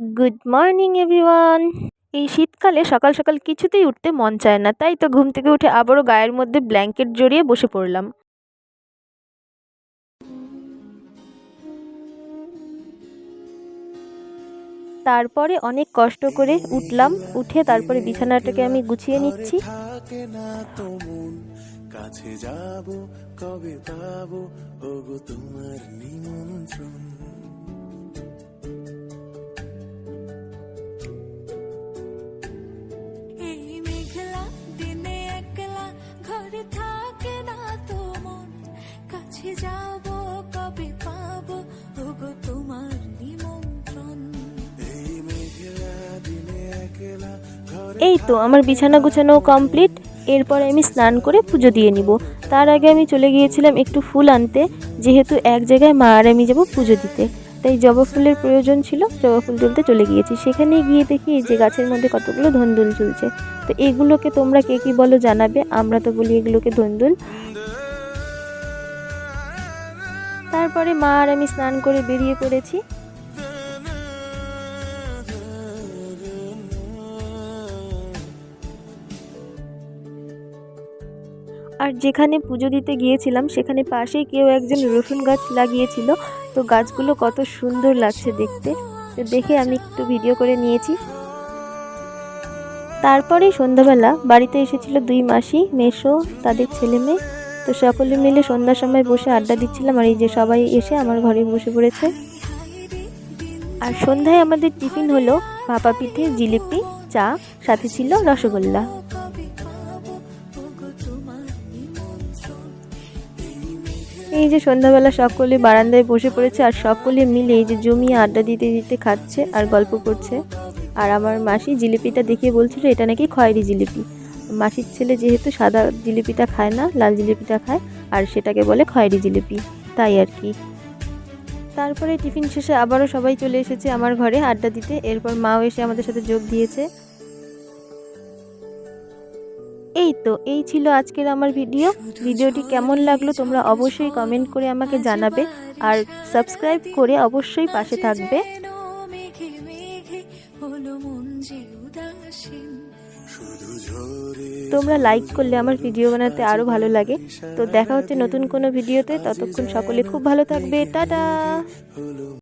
Good morning everyone এই শীতকালে সকাল সকাল কিছুতেই উঠতে মন চায় না, তাই তো ঘুম থেকে উঠে আবারও গায়ের মধ্যে ব্ল্যাঙ্কেট জড়িয়ে বসে পড়লাম। তারপরে অনেক কষ্ট করে উঠলাম, উঠে তারপরে বিছানাটাকে আমি গুছিয়ে নিচ্ছি। কাছে যাব, কবে পাবো? এই তো, আমার বিছানা গুছানো কমপ্লিট এরপরে আমি স্নান করে পুজো দিয়ে নিব। তার আগে আমি চলে গিয়েছিলাম একটু ফুল আনতে, যেহেতু এক জায়গায় মা আর আমি যাব পুজো দিতে। তাই জবা ফুলের প্রয়োজন ছিল, জবা ফুল তুলতে চলে গিয়েছি। সেখানে গিয়ে দেখি যে গাছের মধ্যে কতগুলো ধন্দুল ঝুলছে। তো এগুলোকে তোমরা কে কী বলো জানাবে, আমরা তো বলি এগুলোকে ধন্দুল। তারপরে মা আর আমি স্নান করে বেরিয়ে পড়েছি। আর যেখানে পুজো দিতে গিয়েছিলাম, সেখানে পাশেই কেউ একজন রসুন গাছ লাগিয়েছিল। তো গাছগুলো কত সুন্দর লাগছে দেখতে। তো দেখে আমি একটু ভিডিও করে নিয়েছি। তারপরে সন্ধ্যাবেলা বাড়িতে এসেছিল দুই মাসি মেশো তাদের ছেলে মেয়ে। তো সকলে মিলে সন্ধ্যার সময় বসে আড্ডা দিচ্ছিলাম আর এই যে সবাই এসে আমার ঘরে বসে পড়েছে। আর সন্ধ্যায় আমাদের টিফিন হলো ভাপা পিঠে জিলিপি, চা, সাথে ছিল রসগোল্লা। এই যে সন্ধ্যাবেলা সকলে বারান্দায় বসে পড়েছে আর সকলে মিলে এই যে জমিয়ে আড্ডা দিতে দিতে খাচ্ছে আর গল্প করছে। আর আমার মাসি জিলিপিটা দেখিয়ে বলছিল, এটা নাকি খয়েরি জিলিপি। মাসির ছেলে যেহেতু সাদা জিলিপিটা খায় না, লাল জিলিপিটা খায়, আর সেটাকে বলে খয়েরি জিলিপি, তাই আর কি। তারপরে টিফিন শেষে আবারও সবাই চলে এসেছে আমার ঘরে আড্ডা দিতে। এরপর মাও এসে আমাদের সাথে যোগ দিয়েছে। এই তো, এই ছিল আজকের আমার ভিডিও ভিডিওটি কেমন লাগল তোমরা অবশ্যই কমেন্ট করে আমাকে জানাবে। আর সাবস্ক্রাইব করে অবশ্যই পাশে থাকবে। তোমরা লাইক করলে আমার ভিডিও বানাতে আরও ভালো লাগে। তো দেখা হচ্ছে নতুন কোনো ভিডিওতে ততক্ষণ সকলে খুব ভালো থাকবে। টাটা!